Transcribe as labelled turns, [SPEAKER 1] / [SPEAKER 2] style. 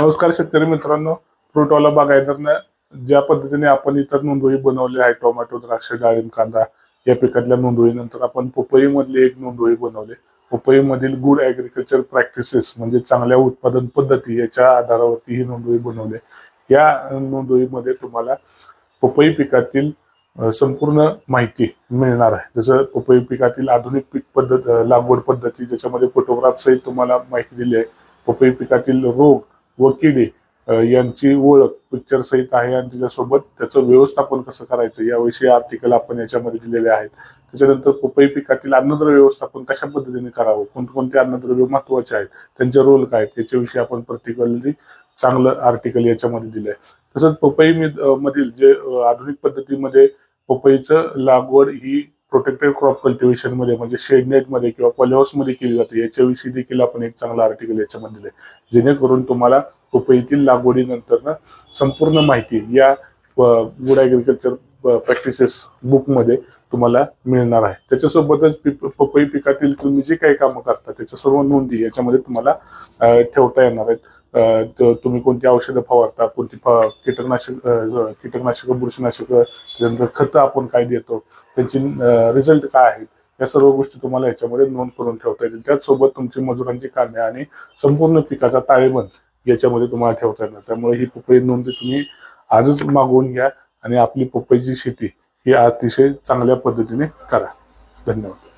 [SPEAKER 1] नमस्कार शेतकरी मित्रांनो फ्रुटवाला बागायतरनं ज्या पद्धतीने आपण इतर नोंदवही बनवल्या आहेत टोमॅटो द्राक्ष डाळिंब कांदा या पिकातल्या नोंदवळीनंतर आपण पपईमधली एक नोंदवळी बनवली. पपईमधील गुड ॲग्रिकल्चर प्रॅक्टिसेस म्हणजे चांगल्या उत्पादन पद्धती याच्या आधारावरती ही नोंदवही बनवली. या नोंदवळीमध्ये तुम्हाला पपई पिकातील संपूर्ण माहिती मिळणार आहे. जसं पपई पिकातील आधुनिक पीक पद्धत लागवड पद्धती ज्याच्यामध्ये फोटोग्राफसहित तुम्हाला माहिती दिली आहे. पपई पिकातील रोग व यांची ओळख पिक्चर सहित आहे आणि त्याच्यासोबत त्याचं व्यवस्थापन कसं करायचं याविषयी आर्टिकल आपण याच्यामध्ये दिलेले आहेत. त्याच्यानंतर पपई पिकातील अन्नद्रव्य व्यवस्थापन कशा पद्धतीने करावं? कोणकोणते अन्नद्रव्य महत्त्वाचे आहेत? त्यांचे रोल काय आहेत? याच्याविषयी आपण पर्टिक्युलरली चांगलं आर्टिकल याच्यामध्ये दिलंय. तसंच पपई मधील जे आधुनिक पद्धतीमध्ये पपईचं लागवड ही प्रोटेक्टेड क्रॉप कल्टिवेशनमध्ये म्हणजे शेडनेटमध्ये किंवा पॉलिहाऊसमध्ये केली जाते याच्याविषयी देखील आपण एक चांगला आर्टिकल याच्यामध्ये दिले जेणेकरून तुम्हाला पपईतील लागवडीनंतर ना संपूर्ण माहिती या गुड ॲग्रिकल्चर प्रॅक्टिसेस बुकमध्ये तुम्हाला मिळणार आहे. त्याच्यासोबतच पिप- पपई पिकातील तुम्ही जे काही कामं करता त्याच्या सर्व नोंदी याच्यामध्ये तुम्हाला ठेवता येणार आहेत. तुम्ही कोणती औषधं फवारता कोणती कीटकनाशक कीटकनाशक बुरशीनाशक त्यानंतर खतं आपण काय देतो त्यांची रिझल्ट काय आहेत या सर्व गोष्टी तुम्हाला याच्यामध्ये नोंद करून ठेवता येतील. त्याचसोबत तुमची मजुरांची कामे आणि संपूर्ण पिकाचा ताळेबंद याच्यामध्ये तुम्हाला ठेवता येणार. त्यामुळे ही पपई नोंदी तुम्ही आजच मागवून घ्या आणि आपली पपईची शेती ही अतिशय चांगल्या पद्धतीने करा. धन्यवाद.